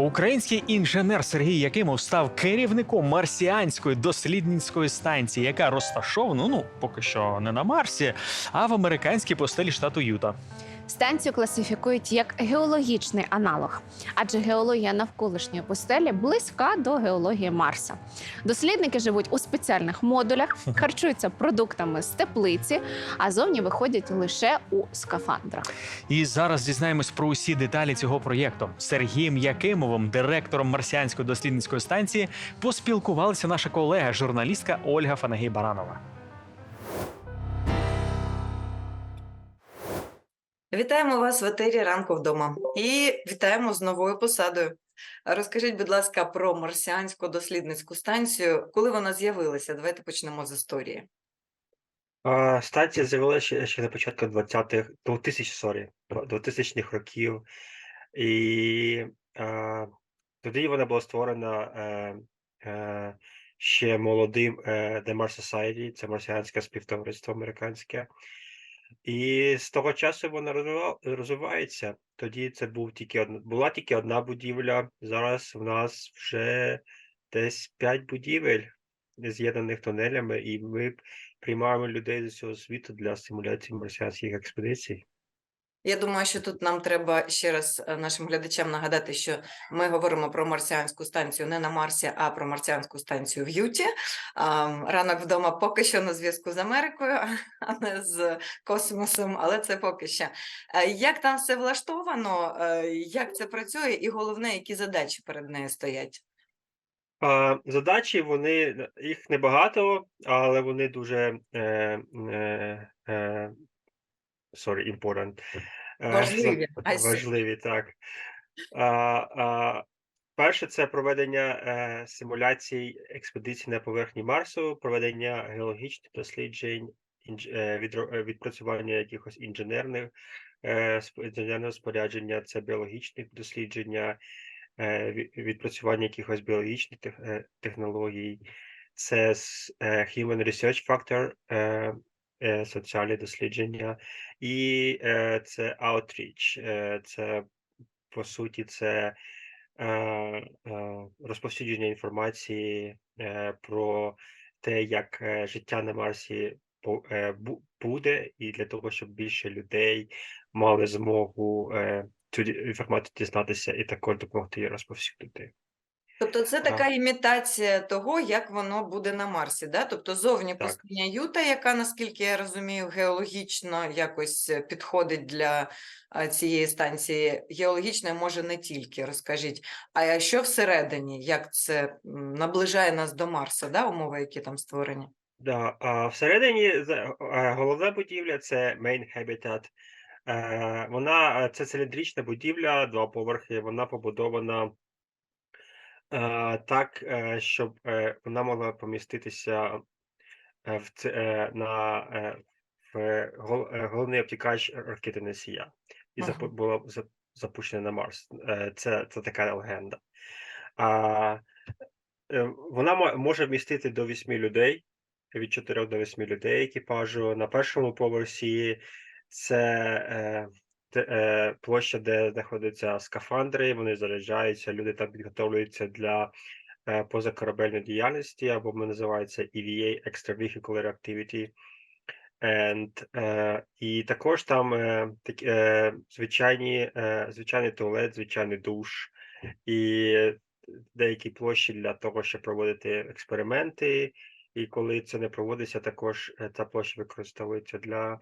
Український інженер Сергій Якимов став керівником марсіанської дослідницької станції, яка розташована ну поки що не на Марсі, а в американській постелі штату Юта. Станцію класифікують як геологічний аналог, адже геологія навколишньої пустелі близька до геології Марса. Дослідники живуть у спеціальних модулях, харчуються продуктами з теплиці, а зовні виходять лише у скафандрах. І зараз дізнаємось про усі деталі цього проєкту. Сергієм Якимовим, директором марсіанської дослідницької станції, поспілкувалася наша колега, журналістка Ольга Фанагій Баранова. Вітаємо вас в етері ранку вдома і вітаємо з новою посадою. Розкажіть, будь ласка, про марсіанську дослідницьку станцію. Коли вона з'явилася? Давайте почнемо з історії. А, Станція з'явилася ще, на початку 20-х, 2000, sorry, 2000-х років. І а, тоді вона була створена е, е, ще молодим е, The Mars Society, це марсіанське співтовариство американське. І з того часу вона розвива- розвивається. Тоді це був тільки одна, була тільки одна будівля. Зараз в нас вже десь п'ять будівель з'єднаних тунелями, і ми приймаємо людей з усього світу для симуляції марсіанських експедицій. Я думаю, що тут нам треба ще раз е, нашим глядачам нагадати, що ми говоримо про марсіанську станцію не на Марсі, а про марсіанську станцію в Юті. Ранок вдома поки що на зв'язку з Америкою, а не з космосом, але це поки що. Е, Як там все влаштовано, е, як це працює, і головне, які задачі перед нею стоять? Задачі вони їх небагато, але вони дуже е, е, sorry, important. Е, Важливі, важливі, так. Перше, це проведення е, симуляцій експедицій на поверхні Марсу, проведення геологічних досліджень, інж, е, відро- відпрацювання якихось інженерних інженерного спорядження, це біологічні дослідження, відпрацювання якихось біологічних тех, технологій, це Human Research Factor, соціальні дослідження, і е, це Outreach, е, це по суті це розповсюдження інформації е, про те, як е, життя на Марсі е, буде, і для того, щоб більше людей мали змогу цю інформацію дізнатися і також допомогти її розповсюдити. Тобто це така імітація того, як воно буде на Марсі, да? Тобто зовні Так. пустиня Юта, яка, наскільки я розумію, геологічно якось е, підходить для цієї станції. Геологічно, може, не тільки, розкажіть. А що всередині, як це наближає нас до Марса, да? умови, які там створені? Да, а всередині е, головна будівля це Main Habitat. Е, Вона е, це циліндрична будівля, два поверхи. Вона побудована е, так, е, щоб е, вона могла поміститися е, в ц- е, на е, в гол- е, головний обтікач ракети носія і Ага. була запущена на Марс. Е, Це, це така легенда. А, е, вона мо- може вмістити до 8 людей, від 4 до 8 людей екіпажу. На першому поверсі це е, площа, де знаходяться скафандри, вони заряджаються, люди там підготовлюються для е, позакорабельної діяльності, або ми називається EVA Extravehicular Activity. And, е, і також там е, так, е, звичайні, е, звичайний туалет, звичайний душ і деякі площі для того, щоб проводити експерименти. І коли це не проводиться, також е, ця площа використовується для,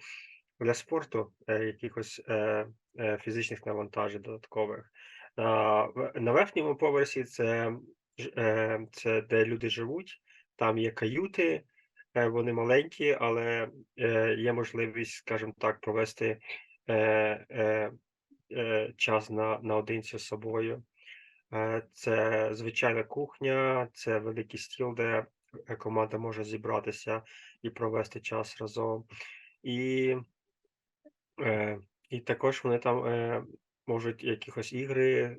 для спорту, е, якихось е, е, фізичних навантажень додаткових. На верхньому поверсі це, це де люди живуть, там є каюти, вони маленькі, але є можливість, скажімо так, провести час на, наодинці з собою. Це звичайна кухня, це великий стіл, де команда може зібратися і провести час разом. І, е, і також вони там е, можуть якихось ігри е,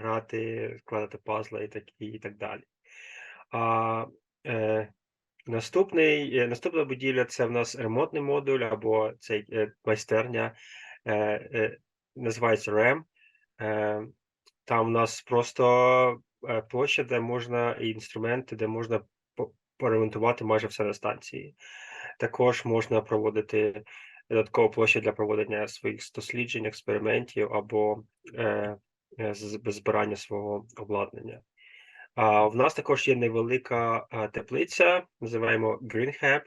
грати, складати пазли і так, і так далі. А, е, наступний, е, наступна будівля це в нас ремонтний модуль або цей е, майстерня, е, е, називається RAM. Е, Там у нас просто е, площа, де можна і інструменти, де можна поремонтувати майже все на станції. Також можна проводити додаткову площу для проведення своїх досліджень, експериментів або е, е, збирання свого обладнання. А в нас також є невелика е, теплиця, називаємо Green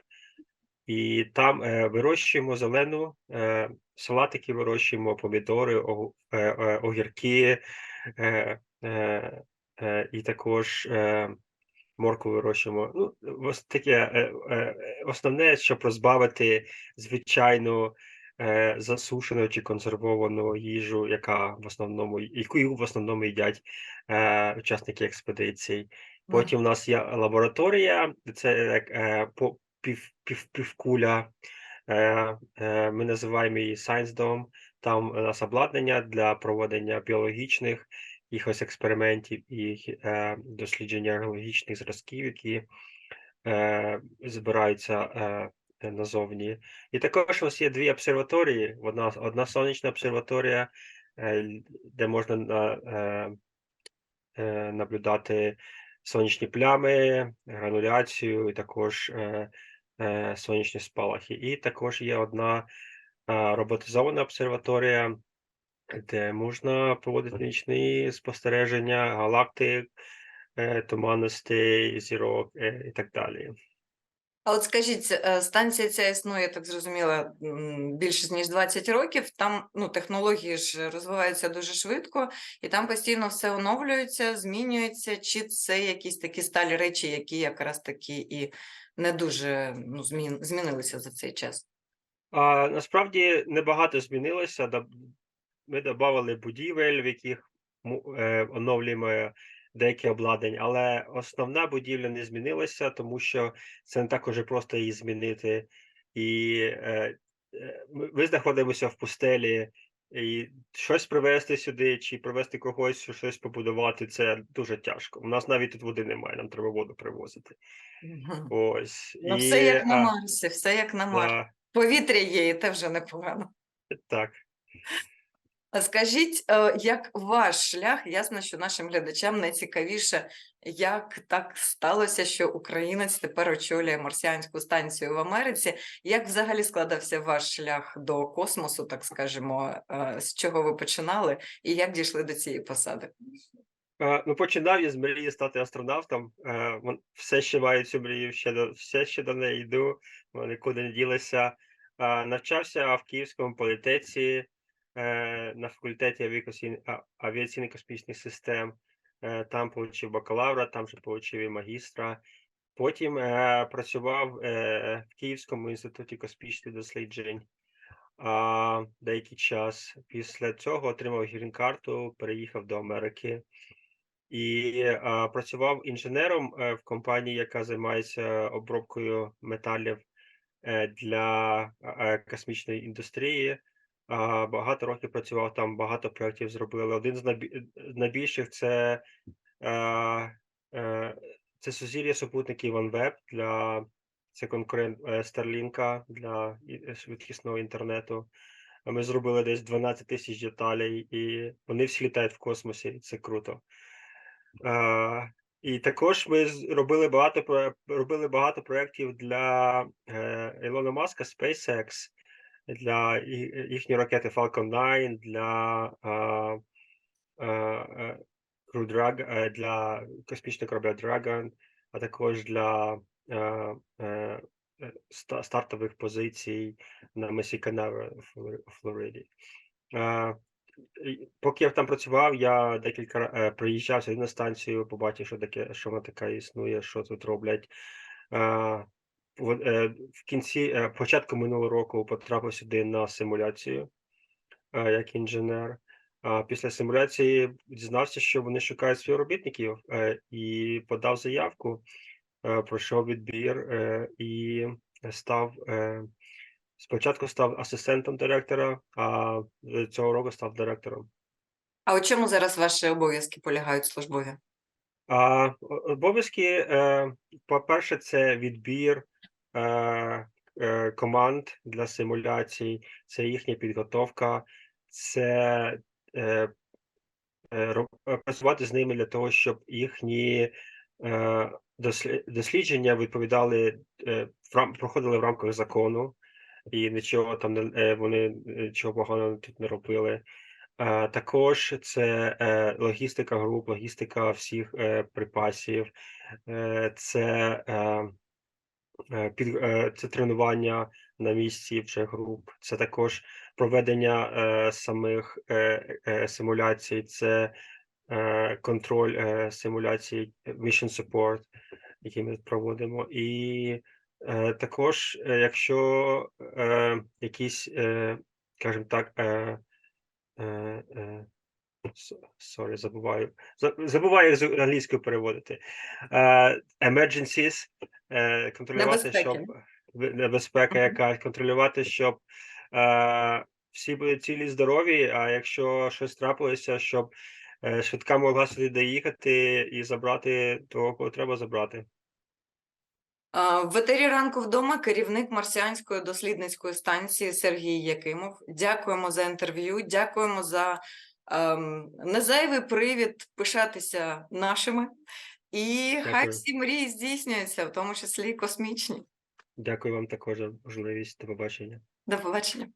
і там е, вирощуємо зелену, е, салатики вирощуємо, помідори, ог- е, е, огірки, е, е, і також е, моркву вирощуємо. Ну, ось таке е, е, основне, щоб розбавити звичайну е, засушену чи консервовану їжу, яка в основному яку в основному їдять учасники експедицій. Потім у нас є лабораторія, це як по пів, пів, півкуля. Ми називаємо її Science Dome. Там у нас обладнання для проведення біологічних якихось експериментів і е, дослідження геологічних зразків, які е, збираються е, назовні. І також у нас є дві обсерваторії. Одна, одна сонячна обсерваторія, е, де можна на, е, е, наблюдати сонячні плями, грануляцію і також е, е, сонячні спалахи. І також є одна е, роботизована обсерваторія, де можна проводити нічні спостереження галактик, е, туманностей, зірок е, і так далі. А от скажіть, е, станція ця існує, я так зрозуміла, більше ніж 20 років. Там ну, технології ж розвиваються дуже швидко, і там постійно все оновлюється, змінюється. Чи це якісь такі сталі речі, які якраз таки і не дуже ну, змін, змінилися за цей час? А насправді небагато змінилося. Ми додали будівель, в яких е, оновлюємо деякі обладнання, але основна будівля не змінилася, тому що це не так уже просто її змінити. І е, е, ми знаходимося в пустелі, і щось привезти сюди, чи привезти когось, щось побудувати, це дуже тяжко. У нас навіть тут води немає, нам треба воду привозити. Мгм. Ось. Ну, все як на Марсі, все як на Марсі. Повітря є, і те вже непогано. так. Скажіть, е, як ваш шлях? Ясно, що нашим глядачам найцікавіше, як так сталося, що українець тепер очолює марсіанську станцію в Америці. Як взагалі складався ваш шлях до космосу, так скажемо, е, з чого ви починали, і як дійшли до цієї посади? Е, Ну, починав я з мрії стати астронавтом. Все ще маю цю мрію, ще до все ще до неї йду, нікуди не ділася. Е, Навчався в Київському політеці на факультеті авіакосі- а- авіаційних космічних систем. Е, Там отримав бакалавра, там же отримав і магістра. Потім е, працював в Київському інституті космічних досліджень а, деякий час. Після цього отримав грін-карту, переїхав до Америки і а, працював інженером е, в компанії, яка займається обробкою металів е, для е, космічної індустрії. Багато років працював там, багато проєктів зробили. Один з найбі- найбільших це, е, е, це сузір'я супутників OneWeb для це конкурент е, Starlink для е, швидкісного інтернету. Ми зробили десь 12 тисяч деталей, і вони всі літають в космосі, це круто. А, і також ми робили багато робили багато проєктів для е, Ілона Маска SpaceX, для їхньої ракети Falcon 9, для е, Crew Drag- е, для космічного корабля Dragon, а також для е, стартових позицій на Месі Канаверал у Флори- у Флориді. Поки я там працював, я декілька приїжджав сюди на станцію, побачив, що таке, що вона така існує, що тут роблять. Е, в, кінці, е, початку минулого року потрапив сюди на симуляцію е, як інженер. Після симуляції дізнався, що вони шукають співробітників і подав заявку, пройшов відбір і став спочатку став асистентом директора, а цього року став директором. А у чому зараз ваші обов'язки полягають службові? А обов'язки, по-перше, це відбір команд для симуляцій, це їхня підготовка, це е, е, е, працювати з ними для того, щоб їхні е, дослідження відповідали е, проходили в рамках закону, і нічого там не е, вони нічого поганого тут не робили. Е, Також це е, логістика груп, логістика всіх е, припасів, е, це, е, е, е, це тренування на місці вже груп, це також проведення е, самих е, е, симуляцій, це е, контроль е, симуляцій, е, mission support, які ми проводимо. І е, також, е, якщо е, якісь, е, скажімо так, е, е, е, Sorry, забуваю. Забуваю як з англійською переводити. Е, emergencies, е, контролювати, щоб Небезпеки. небезпека, яка контролювати, щоб е, всі були цілі здорові, а якщо щось трапилося, щоб швидка могла сюди доїхати і забрати того, кого треба забрати. В етері ранку вдома керівник марсіанської дослідницької станції Сергій Якимов. Дякуємо за інтерв'ю, дякуємо за ем, незайвий привід пишатися нашими. І хай всі мрії здійснюються, в тому числі і космічні. Дякую вам також за можливість. До побачення. До побачення.